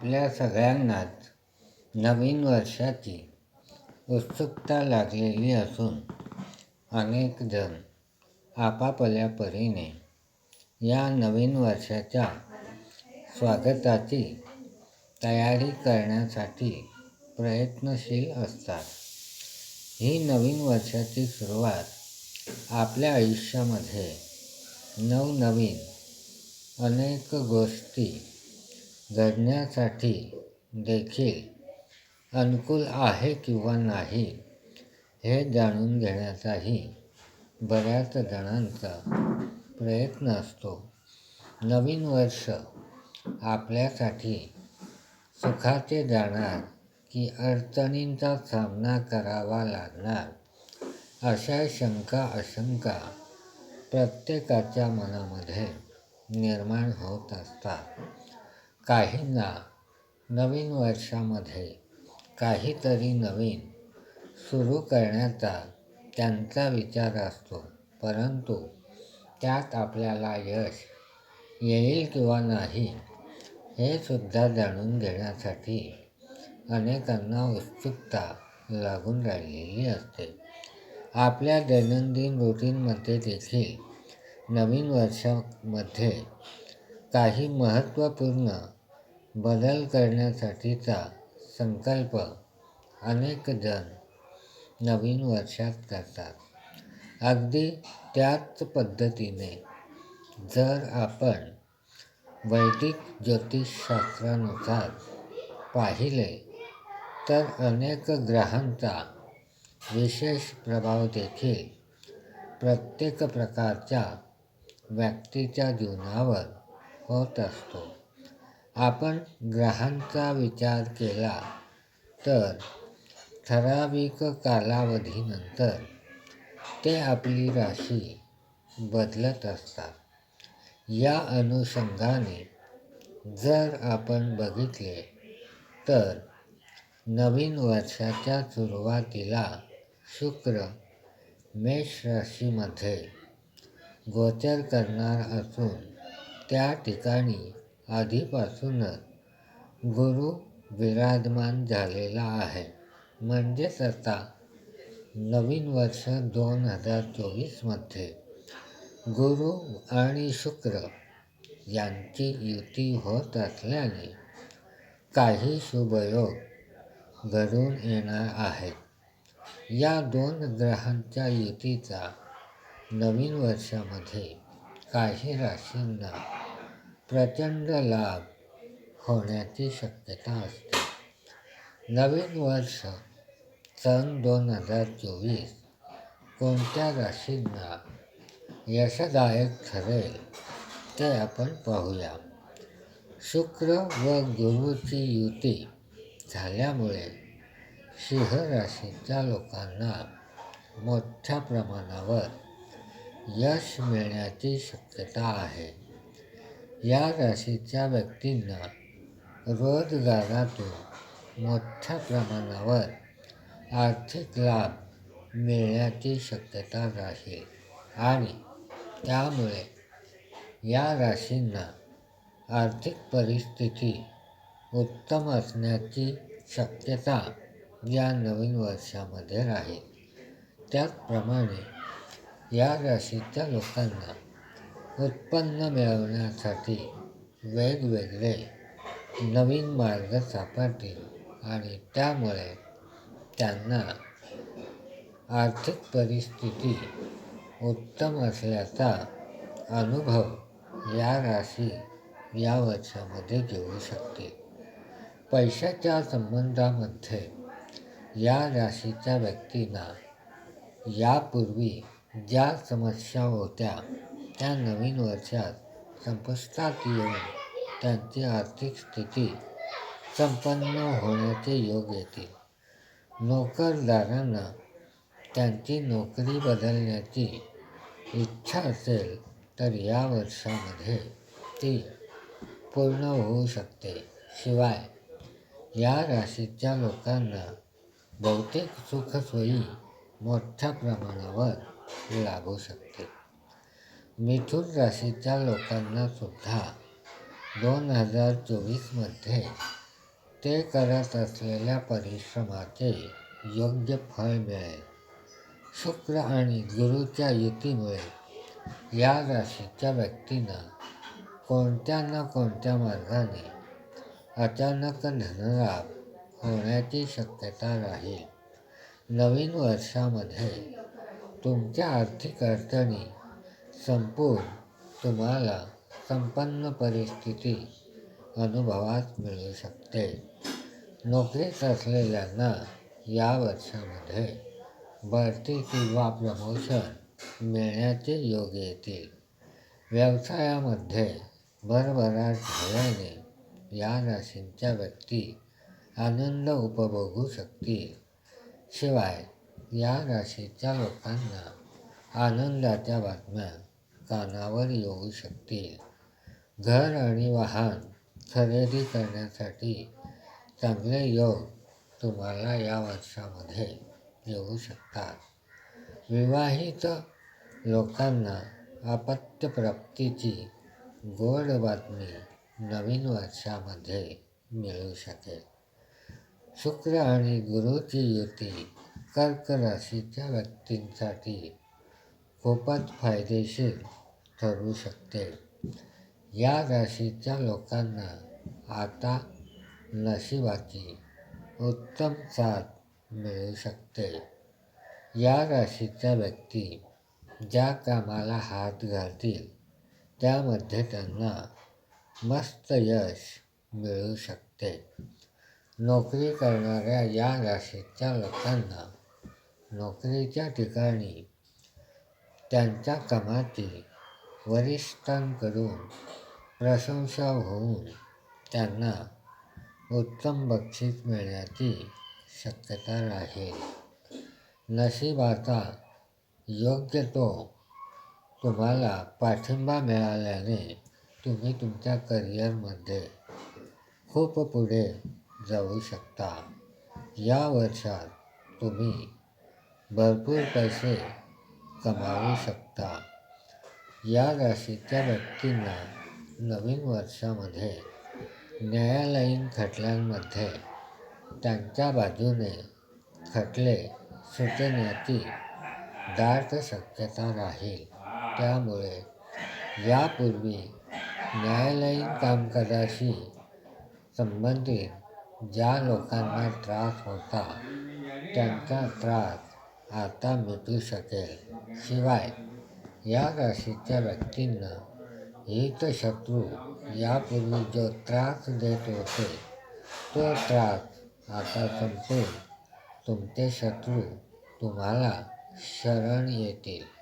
आपल्या सगळ्यांनाच नवीन वर्षाची उत्सुकता लागलेली असून अनेकजण आपापल्या परीने या नवीन वर्षाच्या स्वागताची तयारी करण्यासाठी प्रयत्नशील असतात. ही नवीन वर्षाची सुरुवात आपल्या आयुष्यामध्ये नवनवीन अनेक गोष्टी घडण्यासाठी देखील अनुकूल आहे किंवा नाही हे जाणून घेण्याचाही बऱ्याच जणांचा प्रयत्न असतो. नवीन वर्ष आपल्यासाठी सुखाचे जाणार की अडचणींचा सामना करावा लागणार अशा शंका आशंका प्रत्येकाच्या मनामध्ये निर्माण होत असतात. काहींना नवीन वर्षामध्ये काहीतरी नवीन सुरू करण्याचा त्यांचा विचार असतो. परंतु त्यात आपल्याला यश येईल किंवा नाही हे सुद्धा जाणून घेण्यासाठी अनेकांना उत्सुकता लागून राहिलेली असते. आपल्या दैनंदिन रुटीनमध्ये देखील नवीन वर्षामध्ये काही महत्त्वपूर्ण बदल करण्यासाठीचा संकल्प अनेक जण नवीन वर्षात करतात. अगदी त्याच पद्धतीने जर आपण वैदिक ज्योतिषशास्त्रानुसार पाहिले तर अनेक ग्रहांचा विशेष प्रभाव देखील प्रत्येक प्रकारच्या व्यक्तीच्या जीवनावर होत असतो. आपण ग्रहांचा विचार केला तर ठराविक कालावधीनंतर ते आपली राशी बदलत असतात. या अनुषंगाने जर आपण बघितले तर नवीन वर्षाच्या सुरुवातीला शुक्र मेष राशीमध्ये गोचर करणार असून त्या ठिकाणी आधीपासूनच गुरु विराजमान झालेला आहे. म्हणजेच आता नवीन वर्ष दोन हजार चोवीसमध्ये गुरु आणि शुक्र यांची युती होत असल्याने काही शुभयोग घडून येणार आहेत या दोन ग्रहांच्या युतीचा नवीन वर्षामध्ये काही राशींना प्रचंड लाभ होण्याची शक्यता असते. नवीन वर्ष सन दोन हजार चोवीस कोणत्या राशींना यशदायक ठरेल ते आपण पाहूया. शुक्र व गुरुची युती झाल्यामुळे सिंह राशीच्या लोकांना मोठ्या प्रमाणावर यश मिळण्याची शक्यता आहे. या राशीच्या व्यक्तींना रोजगारातून मोठ्या प्रमाणावर आर्थिक लाभ मिळण्याची शक्यता राहील आणि त्यामुळे या राशींना आर्थिक परिस्थिती उत्तम असण्याची शक्यता या नवीन वर्षामध्ये राहील. त्याचप्रमाणे या राशीच्या लोकांना उत्पन्न मिळवण्यासाठी वेगवेगळे नवीन मार्ग सापडतील आणि त्यामुळे त्यांना आर्थिक परिस्थिती उत्तम असल्याचा अनुभव या राशी या वर्षामध्ये घेऊ शकतील पैशाच्या संबंधामध्ये या राशीच्या व्यक्तींना यापूर्वी ज्या समस्या होत्या त्या नवीन वर्षात संपुष्टात येऊन त्यांची आर्थिक स्थिती संपन्न होण्याचे योग येतील. नोकरदारांना त्यांची नोकरी बदलण्याची इच्छा असेल तर या वर्षामध्ये ती पूर्ण होऊ शकते. शिवाय या राशीच्या लोकांना बहुतेक सुखसोयी मोठ्या प्रमाणावर लागू शकते मिथुन राशीच्या लोकांना सुद्धा दोन हजार चोवीसमध्ये ते करत असलेल्या परिश्रमाचे योग्य फळ मिळेल. शुक्र आणि गुरुच्या युतीमुळे या राशीच्या व्यक्तींना कोणत्या ना कोणत्या मार्गाने अचानक धनलाभ होण्याची शक्यता राहील. नवीन वर्षामध्ये तुमच्या आर्थिक अडचणी संपून तुम्हाला संपन्न परिस्थिती अनुभवास मिळू शकते. नोकरीत असलेल्यांना या वर्षामध्ये बढती किंवा प्रमोशन मिळण्याचे योग येतील. व्यवसायामध्ये भरभराट झाल्याने या राशींच्या व्यक्ती आनंद उपभोगू शकतील. शिवाय या राशीच्या लोकांना आनंदाच्या बातम्या कानावर येऊ शकतील घर आणि वाहन खरेदी करण्यासाठी चांगले योग तुम्हाला या वर्षामध्ये येऊ शकतात. विवाहित लोकांना अपत्यप्राप्तीची गोड बातमी नवीन वर्षामध्ये मिळू शकेल. शुक्र आणि गुरुची युती कर्क राशीच्या व्यक्तींसाठी खूपच फायदेशीर ठरू शकते. या राशीच्या लोकांना आता नशिबाची उत्तम साथ मिळू शकते. या राशीच्या व्यक्ती ज्या कामाला हात घालतील त्यामध्ये त्यांना मस्त यश मिळू शकते. नोकरी करणाऱ्या या राशीच्या लोकांना नोकरीच्या ठिकाणी त्यांच्या कामाची वरिष्ठांकडून प्रशंसा होऊन त्यांना उत्तम बक्षीस मिळण्याची शक्यता राहील. नशिबाचा योग्य तो तुम्हाला पाठिंबा मिळाल्याने तुम्ही तुमच्या करिअरमध्ये खूप पुढे जाऊ शकता. या वर्षात तुम्ही भरपूर पैसे कमावू शकता. या राशीच्या व्यक्तींना नवीन वर्षामध्ये न्यायालयीन खटल्यांमध्ये त्यांच्या बाजूने खटले सुटण्याची दाट शक्यता राहील. त्यामुळे यापूर्वी न्यायालयीन कामकाजाशी संबंधित ज्या लोकांना त्रास होता, त्यांचा त्रास आता मिटू शकेल शिवाय या राशीच्या व्यक्तींना हितशत्रू यापूर्वी जो त्रास देत होते तो त्रास आता संपून तुमचे शत्रू तुम्हाला शरण येतील.